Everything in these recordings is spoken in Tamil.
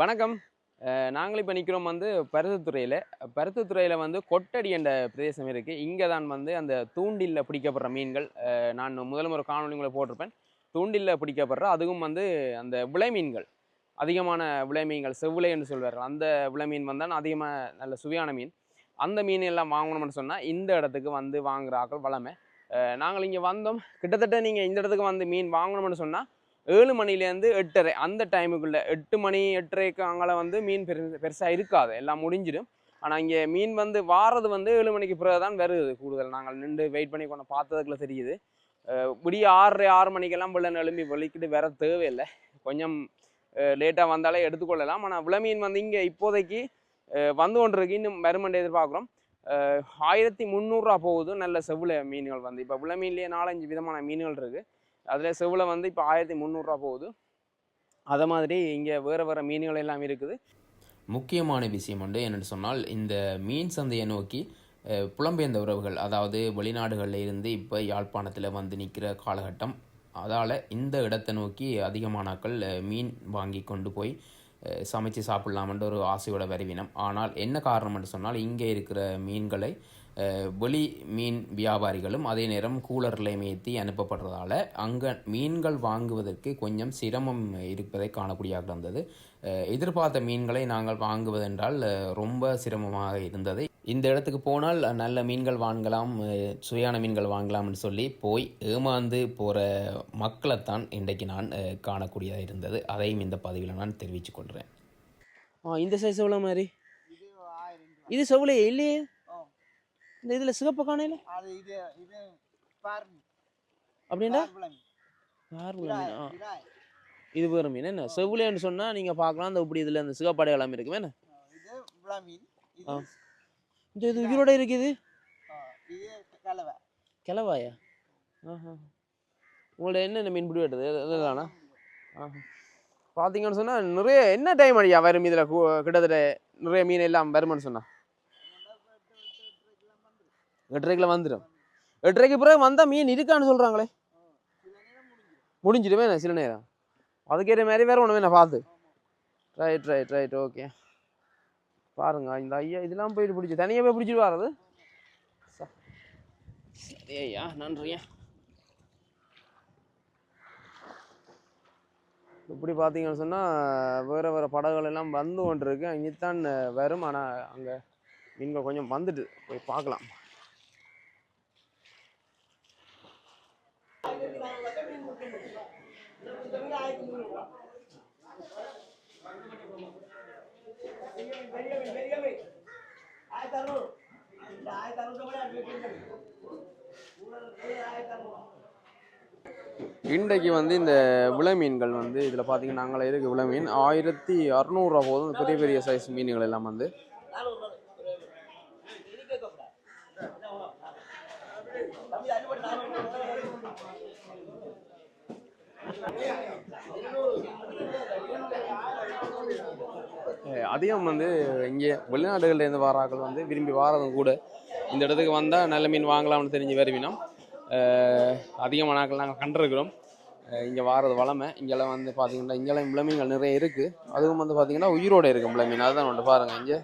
வணக்கம். நாங்கள் இப்போ நிற்கிறோம் வந்து பருத்தத்துறையில். பருத்தித்துறையில் வந்து கொட்டடி என்ற பிரதேசம் இருக்குது இங்கே தான் வந்து அந்த தூண்டிலில் பிடிக்கப்படுற மீன்கள் நான் முதல் ஒரு காணொலி உங்களை போட்டிருப்பேன். தூண்டிலில் பிடிக்கப்படுற அதுவும் வந்து அந்த விளை மீன்கள். அதிகமான விளை மீன்கள் செவ்விலை என்று சொல்வார் அந்த விளை மீன் வந்தால் அதிகமாக நல்ல சுவையான மீன். அந்த மீன் எல்லாம் வாங்கணும்னு சொன்னால் இந்த இடத்துக்கு வந்து வாங்குற ஆக்கள் வளமை நாங்கள் இங்கே வந்தோம். கிட்டத்தட்ட நீங்கள் இந்த இடத்துக்கு வந்து மீன் வாங்கணும்னு சொன்னால் ஏழு மணிலேருந்து எட்டரை அந்த டைமுக்குள்ளே எட்டு மணி எட்டரைக்கு அங்கே வந்து மீன் பெரு பெருசாக இருக்காது. எல்லாம் முடிஞ்சிடும். ஆனால் இங்கே மீன் வந்து வாரது வந்து ஏழு மணிக்கு பிறகு தான் வருது கூடுதல். நாங்கள் நின்று வெயிட் பண்ணி கொண்டு பார்த்ததுக்குள்ள தெரியுது. அஹ் விடிய ஆறரை ஆறு மணிக்கெல்லாம் பிள்ளை எழும்பி வெளிக்கிட்டு வர தேவையில்லை. கொஞ்சம் லேட்டாக வந்தாலே எடுத்துக்கொள்ளலாம். ஆனால் விளமீன் வந்து இங்கே இப்போதைக்கு வந்து கொண்டிருக்கு. இன்னும் வருமண்டை எதிர்பார்க்குறோம். ஆயிரத்தி முந்நூறுரூவா போகுது. நல்ல செவ்வில மீன்கள் வந்து. இப்போ விளமீன்லேயே நாலஞ்சு விதமான மீன்கள் இருக்குது அதில் செவ்வில் வந்து இப்போ ஆயிரத்தி முந்நூறுரூவா போகுது. அதை மாதிரி இங்கே வேறு வேறு மீன்கள் எல்லாம் இருக்குது. முக்கியமான விஷயம் உண்டு என்னென்னு சொன்னால் இந்த மீன் சந்தையை நோக்கி புலம்பெயர்ந்த உறவுகள் அதாவது வெளிநாடுகளில் இருந்து இப்போ யாழ்ப்பாணத்தில் வந்து நிற்கிற காலகட்டம் அதால் இந்த இடத்தை நோக்கி அதிகமானாக்கள் மீன் வாங்கி கொண்டு போய் சமைச்சு சாப்பிட்லாமன்ற ஒரு ஆசையோட வருவினம். ஆனால் என்ன காரணம்னு சொன்னால் இங்கே இருக்கிற மீன்களை வெளி மீன் வியாபாரிகளும் அதே நேரம் கூலர்லையும் ஏற்றி அனுப்பப்படுறதால அங்கே மீன்கள் வாங்குவதற்கு கொஞ்சம் சிரமம் இருப்பதை காணக்கூடியதாக இருந்தது. எதிர்பார்த்த மீன்களை நாங்கள் வாங்குவதென்றால் ரொம்ப சிரமமாக இருந்தது. இந்த இடத்துக்கு போனால் நல்ல மீன்கள் வாங்கலாம் சுவையான மீன்கள் வாங்கலாம்னு சொல்லி போய் ஏமாந்து போகிற மக்களைத்தான் இன்றைக்கு நான் காணக்கூடியதாக இருந்தது. அதையும் இந்த பதிவில் நான் தெரிவித்துக் கொள்கிறேன். இந்த சைஸ் எவ்வளோ மாதிரி இது செவ்விலையே இல்லையே. இந்த இதில் சிகப்பு காணையில்? அது இது இது அப்படின்னா. இது வேறு மீன். என்ன செவ்விலைன்னு சொன்னால் நீங்கள் பார்க்கலாம். அந்த இப்படி இதில் அந்த சிகப்படை எல்லாம் இருக்குமே என்ன. இந்த இது உயிரோட இருக்குது? கிளவாயா ஆஹா. உங்கள்ட்ட என்னென்ன மீன் பிடி வெட்டுது? இதெல்லாம் ஆஹா. பார்த்தீங்கன்னு சொன்னால் நிறைய என்ன டைம் அடியா வரும் இதில்? கிட்டத்தட்ட நிறைய மீன் எல்லாம் வருமானு சொன்னா? எட்டரைக்கில் வந்துடும். எட்டரைக்கு பிறகு வந்தால் மீன் இருக்கான்னு சொல்கிறாங்களே முடிஞ்சிடுமே சில நேரம். அதுக்கேற்ற மாதிரி வேறு ஒன்று நான் பார்த்து. ரைட் ரைட் ரைட் ஓகே பாருங்க இந்த ஐயா இதெல்லாம் போயிட்டு பிடிச்சி தனியாக போய் பிடிச்சிட்டு வர்றது சரி ஐயா நன்றியா இப்படி பார்த்தீங்கன்னு சொன்னால் வேறு வேறு படகுகள் எல்லாம் வந்து கொண்டிருக்கு. இங்கே தான் வரும் ஆனால் அங்கே மீன்கள் கொஞ்சம் வந்துட்டு போய் பார்க்கலாம். இன்றைக்கு வந்து இந்த விலை மீன்கள் வந்து இதில் பார்த்தீங்கன்னா நாங்களே இருக்குது விலை மீன் ஆயிரத்தி அறநூறுரூவா போதும் பெரிய பெரிய சைஸ் மீன்கள் எல்லாம் வந்து அதிகம் வந்து இங்கே வெளிநாடுகளிலேருந்து வாராக்கள் வந்து விரும்பி வாரதும் கூட. இந்த இடத்துக்கு வந்தால் நல்ல மீன் வாங்கலாம்னு தெரிஞ்சு வருவினோம். அதிகமான நாட்கள் நாங்கள் கண்டிருக்கிறோம். இங்கே வாரது வளமை. இங்கெல்லாம் வந்து பார்த்தீங்கன்னா இங்கெல்லாம் இவ்வளோ நிறைய இருக்குது அதுவும் வந்து பார்த்தீங்கன்னா உயிரோடு இருக்கும் இவ்வளோ அதுதான் ஒன்று பாருங்கள் இங்கே.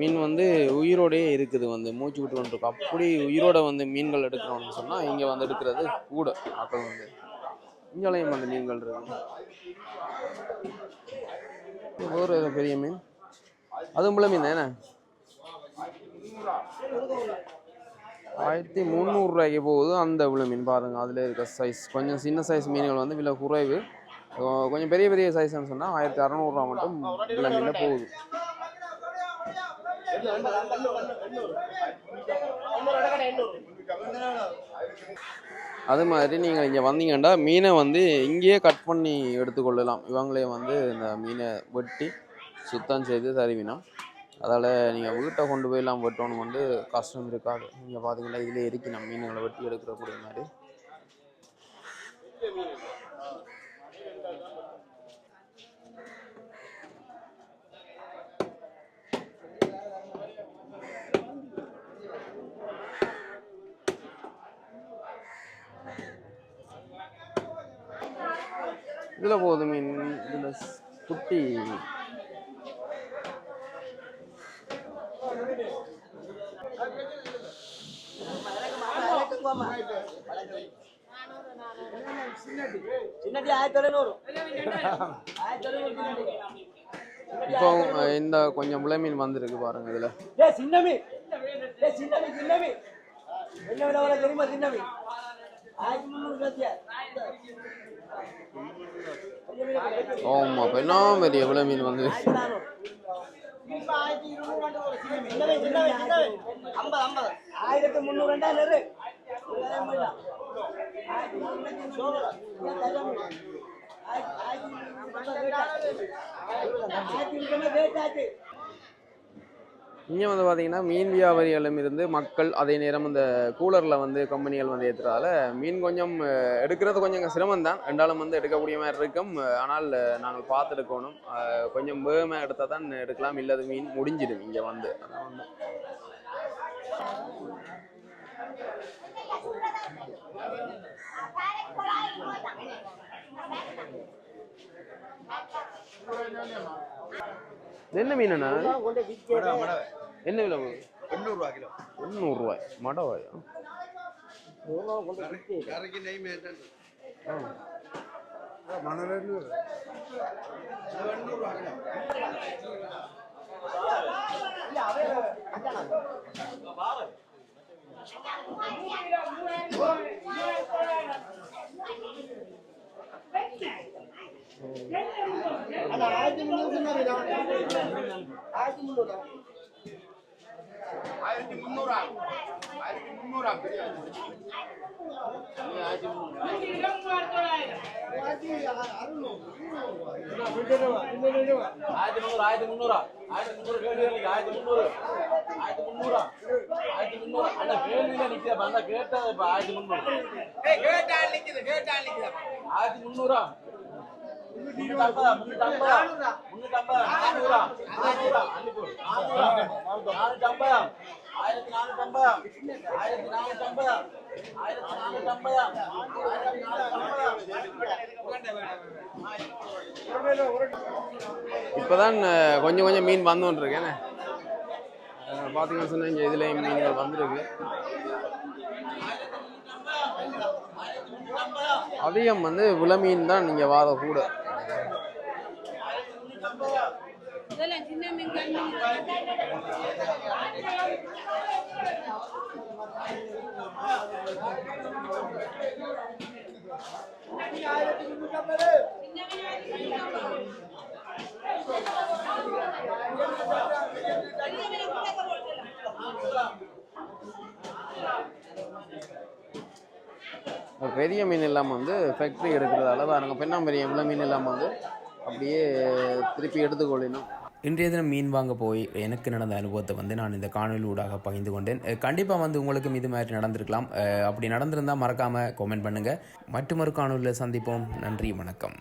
மீன் வந்து உயிரோடையே இருக்குது வந்து. மூச்சு விட்டு வந்துருக்கும் அப்படி உயிரோட வந்து மீன்கள் எடுக்கிறோம்னு சொன்னால் இங்கே வந்து எடுக்கிறது கூட ஆக்கள் வந்து. இங்கேலையும் வந்து மீன்கள் இருக்கு. ஒரு பெரிய மீன். அதுவும் இவ்வளோ மீன் தானே ஆயிரத்தி முந்நூறுரூவாய்க்கு போகுது அந்த இவ்வளோ மீன். பாருங்கள் அதில் இருக்க சைஸ் கொஞ்சம் சின்ன சைஸ் மீன்கள் வந்து விலை குறைவு. கொஞ்சம் பெரிய பெரிய சைஸ்னு சொன்னால் ஆயிரத்தி அறநூறுவா மட்டும் இவ்வளோ மீனில் போகுது. அது மாதிரி நீங்கள் இங்கே வந்தீங்கன்னா மீனை வந்து இங்கேயே கட் பண்ணி எடுத்துக்கொள்ளலாம். இவங்களே வந்து இந்த மீனை வெட்டி சுத்தம் செய்து தருவினா அதால் நீங்கள் வீட்டை கொண்டு போயெல்லாம் வெட்டணும் வந்து கஷ்டம் இருக்காது. நீங்கள் பார்த்தீங்கன்னா இதிலே இருக்கு நம்ம மீன்களை வெட்டி எடுக்கிறக்கூடிய மாதிரி. இதில் போகுது மீன் இதில் குட்டி. இப்போ இந்த கொஞ்சம் முளை மீன் வந்திருக்கு பாருங்க இதுல. ஏ சின்னமி ஏ சின்னமி சின்னமி என்ன விட வர தெரியுமா சின்னமி ஆயிரத்தி முந்நூறு ஆமாம் ஆமா இப்போ என்ன பெரிய முளை மீன் வந்து ஆயிரத்தி முந்நூறு ரெண்டா நெரு ஆயிரத்தி இங்கே வந்து பார்த்திங்கன்னா மீன் வியாபாரிகளும் இருந்து மக்கள் அதே நேரம் இந்த கூலரில் வந்து கம்பெனிகள் வந்து ஏற்றுறதால மீன் கொஞ்சம் எடுக்கிறது கொஞ்சம் சிரமம் தான் ரெண்டாலும் வந்து எடுக்கக்கூடிய மாதிரி இருக்கும். ஆனால் நாங்கள் பார்த்து எடுக்கணும் கொஞ்சம் வேகமாக எடுத்தால் தான் எடுக்கலாம். இல்லாத மீன் முடிஞ்சிடும் இங்கே வந்து. அதான் வந்து. என்ன மீன் அண்ணா? என்ன விலை போகுது எண்ணூறுவா கிலோ. எண்ணூறுரூவாய் மடவாய் மணல் ஆயிரத்தி முந்நூறா ஆயிரத்தி முந்நூறா? ஆயிரத்தி முந்நூறு? ஆயிரத்தி முந்நூறா ஆயிரத்தி முந்நூறு கேள்வி ஆயிரத்தி முந்நூறு ஆயிரத்தி முந்நூறா? ஆயிரத்தி முந்நூறு அந்த கேள்வியில நிக்கிற அந்த கேட்டது இப்ப ஆயிரத்தி முந்நூறு. ஆயிரத்தி முந்நூறா? ஆயிரத்தி நானூத்தி ஆயிரத்தி நானூத்தி ஆயிரத்தி நானூத்தி ஆயிரத்தி நானூத்தி இப்போதான் கொஞ்சம் கொஞ்சம் மீன் வந்து இருக்கேன் பார்த்தீங்கன்னு சொன்னா இங்கே இதுலேயும் மீன்கள் வந்திருக்கு. அதிகம் வந்து விலை மீன் தான் நீங்கள் வாத கூட இதெல்லாம் சின்ன மீன் கண்ணு ஒரு பெரிய மீன் இல்லாமல் வந்து ஃபேக்ட்ரி எடுக்கிறதால பாருங்க பெண்ணாம்பெரிய எவ்வளோ மீன் இல்லாமல் வந்து அப்படியே திருப்பி எடுத்துக்கொள்ளணும். இன்றைய தினம் மீன் வாங்க போய் எனக்கு நடந்த அனுபவத்தை வந்து நான் இந்த காணொலி ஊடாக பகிர்ந்து கொண்டேன். கண்டிப்பாக வந்து உங்களுக்கும் இது மாதிரி நடந்திருக்கலாம். அப்படி நடந்திருந்தால் மறக்காமல் கமெண்ட் பண்ணுங்கள் மற்றொரு காணொலியில் சந்திப்போம். நன்றி வணக்கம்.